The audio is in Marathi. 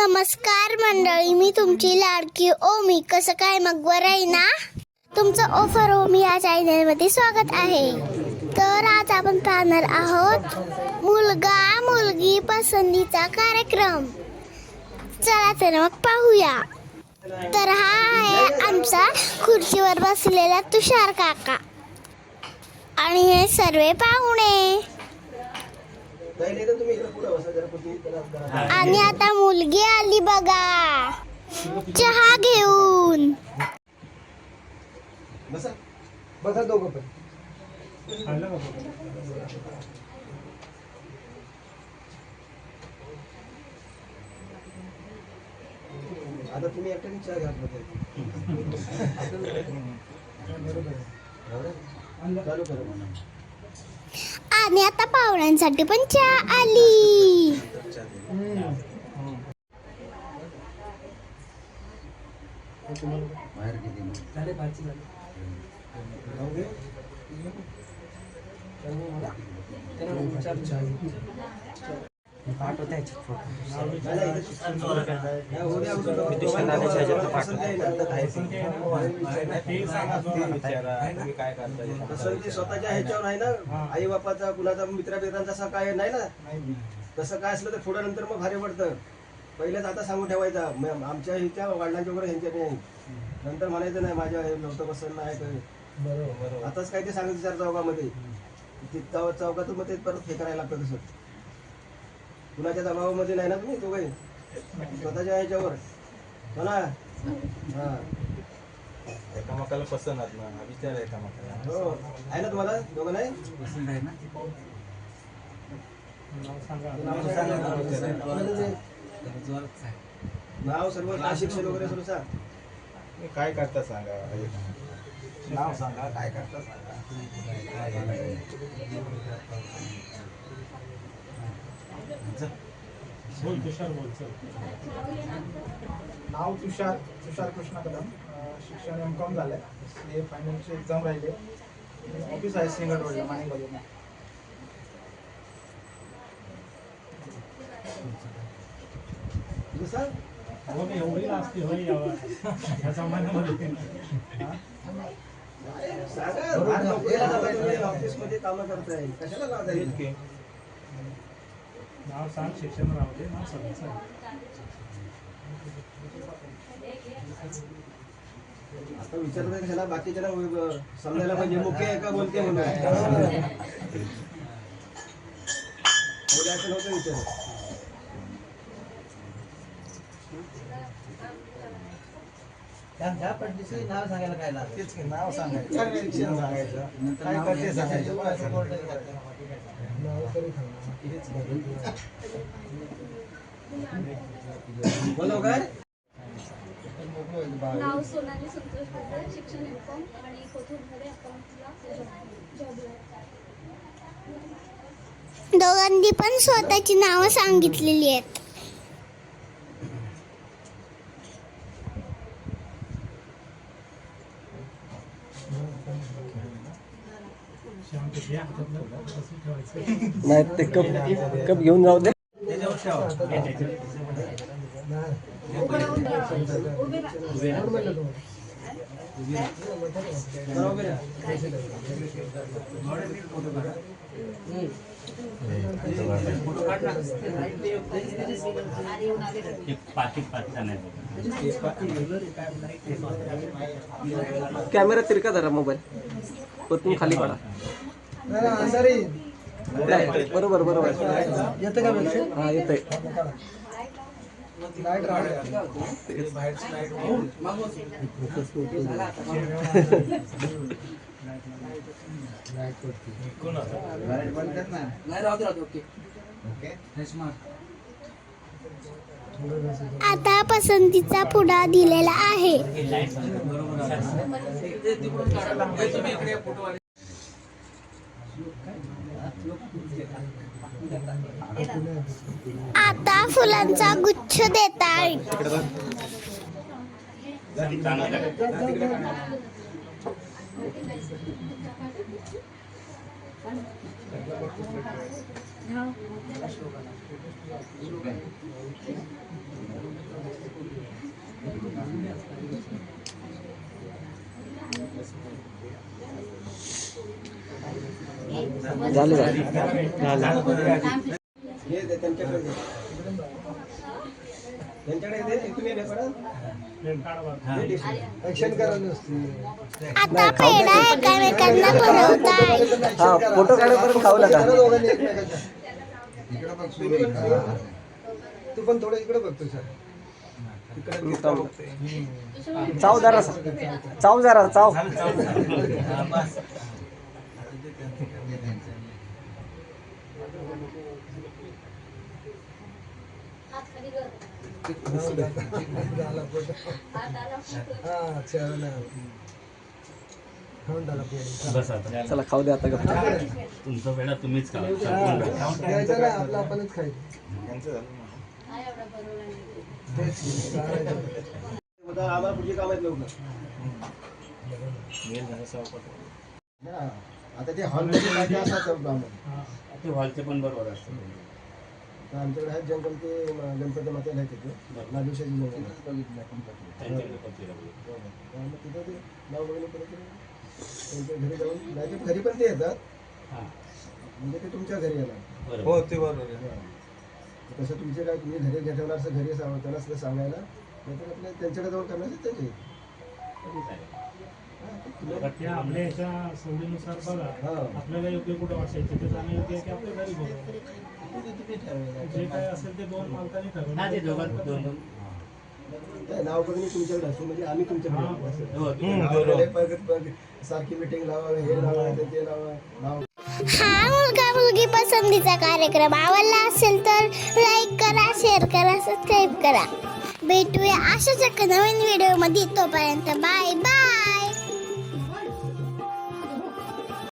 नमस्कार मंडळी मी तुमची लाडकी ओमी. कसं काय मग? बरं आहे ना? तुमचं ऑफर ओमी या चॅनलमध्ये स्वागत आहे. तर आज आपण पाहणार आहोत मुलगा मुलगी पसंतीचा कार्यक्रम. चला तर मग पाहूया. तर हा आहे आमचा खुर्चीवर बसलेला तुषार काका. आणि हे सर्व पाहुणे नाही तर तुम्ही इकडे पुढे बसा जरा कुठे जरा जरा. आणि आता मुलगी आली बघा. चहा घेऊन. बसा. दोघं पण. आता तुम्ही एकट्याने चहा घ्या मध्ये. चालू करा. आणि आता पाहुण्यांसाठी पण चहा आली. या स्वतःच्या ह्याच्यावर आहे ना आई बापाचा कुणाचा मित्राबित्रांचा असं काय नाही ना तसं काय असलं तर पुढं नंतर मग भारी पडतं पहिलेच आता सांगून ठेवायचा आमच्या ह्याच्या वडिलांच्या वगैरे ह्यांच्या नाही नंतर म्हणायचं नाही माझ्या हे नव्हतं पसंत नाही काही आताच काय ते चार चौकामध्ये चौकातून मग ते परत हे करायला लागतं तसं. कुणाच्या दबावामध्ये नाही ना तुम्ही? तो काही? स्वतःच्या ह्याच्यावर हो ना हा. एकामेकाला पसंत आहेत ना. विचार आहे एकामेकाला. हो. आहे ना तुम्हाला? दोघं नाही? नाव सांगा. नाव सर्व काय शिक्षण वगैरे सर्व सांग. तुम्ही काय करता सांगा? नाव सांगा. काय करता सांगा. नाव तुषार तुषार कृष्ण कदम शिक्षण एम कॉम झालंय. सी ए फायनान्सची एक्झाम राहिली. ऑफिस आहे सिंगल रोडला सांगा बाहेर नोकरीला जाता तुम्ही ऑफिसमध्ये कामं करताय. कशाला नाव सांग शिक्षण राहू दे. नाव सांगायचं आता विचारतोय कशाला बाकीच्या समजायला पाहिजे. मुख्य आहे का बोलते म्हणून. असं नव्हतं विचारत तेच की नाव सांगायचं. शिक्षण सांगायचं काय करते सांगायचं? बस. बोलव काय? नाव सोनाली संतोष पवार शिक्षण एम कॉम आणि कोथरूडमध्ये अकाउंटला जॉबला दोघांनी पण स्वतःची नावं सांगितलेली आहेत. शांत घ्या हातातलं बसून ठेवायचं नाही ते कप कप घेऊन जाऊ दे कॅमेरा तिरका धरा मोबाईल? परतून खाली पडा. बरोबर बरोबर. येतं का हा येतंय. लाइट राहते आता पसंतीचा पुडा दिलेला आहे. आता फुलांचा गुच्छ देतात करा नुसती आता पेढा एकामेकांना बनवताय फोटो काढेपर्यंत खाऊ. हा. तू पण थोडं इकडे बघतो सर. चाव जरा चाव जरा चाव हात खाली चला खाऊ दे आता गप्प तुमचा वेळा तुम्हीच करा द्यायचं ना आपलं आपणच खायचं. आता आम्हाला पुढची काम आहेत लोक. आता ते हॉलमध्ये काय काय असतात ते हॉलचे पण बरोबर असतं आता आमच्याकडे आहेत जंगल ते गणपती मातेला आहे तिथे. नागेशाची जंगल लागली. हा, मग तिथं ते नाव वगैरे परत त्यांच्या घरी जाऊन नाही ते घरी पण ते येतात. हां, म्हणजे ते तुमच्या घरी येणार. बरोबर. ते बरोबर तसं तुमचे काय तुम्ही घरी घेतवणार असं घरी सांग त्यांना सुद्धा सांगायला नाहीतर आपल्या त्यांच्याकडे जाऊन करण्याचं त्यांच्या. हा, त्या आपल्या ह्याच्या सवडीनुसार बघा हा. आपल्याला योग्य कुठं वाटायचं तिथे जाणं योग्य आहे की आपल्या घरी बघा. जे काय असेल ते दोन मालकांनी ठरवलं. हां, ते नाव बघणे तुमच्याकडे असतो म्हणजे आम्ही तुमच्याकडे. हो, ते- सारखी मिटिंग लावा हे लावा ते ते लावा. नाव हा मुलगा मुलगी पसंतीचा कार्यक्रम आवडला असेल तर लाईक करा शेअर करा सबस्क्राईब करा. भेटूया अशाच एका नवीन व्हिडिओमध्ये. तोपर्यंत बाय बाय